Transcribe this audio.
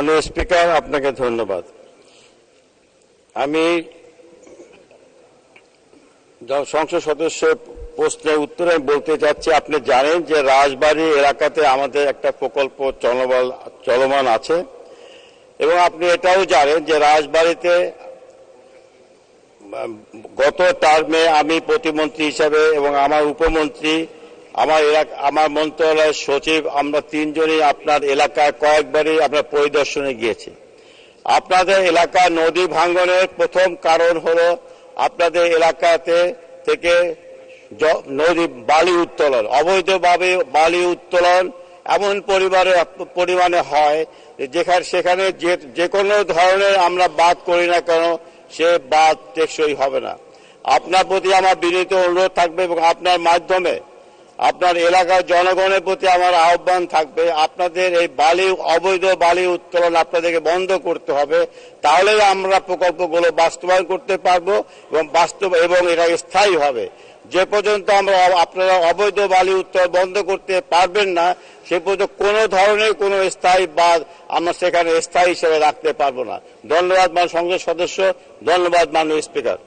মাননীয় স্পিকার, আপনাকে ধন্যবাদ। আমি সংসদ সদস্য প্রশ্নের উত্তরে বলতে চাচ্ছি, আপনি জানেন যে রাজবাড়ী এলাকাতে আমাদের একটা প্রকল্প চলমান চলমান আছে, এবং আপনি এটাও জানেন যে রাজবাড়িতে, গত টার্মে আমি প্রতিমন্ত্রী হিসাবে এবং আমার উপমন্ত্রী আমার এলাকা আমার মন্ত্রণালয়ের সচিব, আমরা তিনজনই আপনার এলাকায় কয়েকবারই আমরা পরিদর্শনে গিয়েছি। আপনাদের এলাকা নদী ভাঙ্গনের প্রথম কারণ হলো আপনাদের এলাকাতে থেকে নদী বালি উত্তোলন, অবৈধভাবে বালি উত্তোলন এমন পরিবারে পরিমাণে হয় যেখানে সেখানে যে যে কোনো ধরনের আমরা বাদ করি না কেন, সে বাদ টেকসই হবে না। আপনার প্রতি আমার বিনীত অনুরোধ থাকবে এবং আপনার মাধ্যমে আপনার এলাকার জনগণের প্রতি আমার আহ্বান থাকবে, আপনাদের এই বালি, অবৈধ বালি উত্তোলন আপনাদেরকে বন্ধ করতে হবে, তাহলে আমরা প্রকল্পগুলো বাস্তবায়ন করতে পারব এবং বাস্তব, এবং এটা স্থায়ী হবে। যে পর্যন্ত আমরা আপনারা অবৈধ বালি উত্তোলন বন্ধ করতে পারবেন না, সে পর্যন্ত কোনো ধরনের কোনো স্থায়ী বাদ আমরা সেখানে স্থায়ী হিসেবে রাখতে পারব না। ধন্যবাদ মান সংসদ সদস্য, ধন্যবাদ, মাননীয় স্পিকার।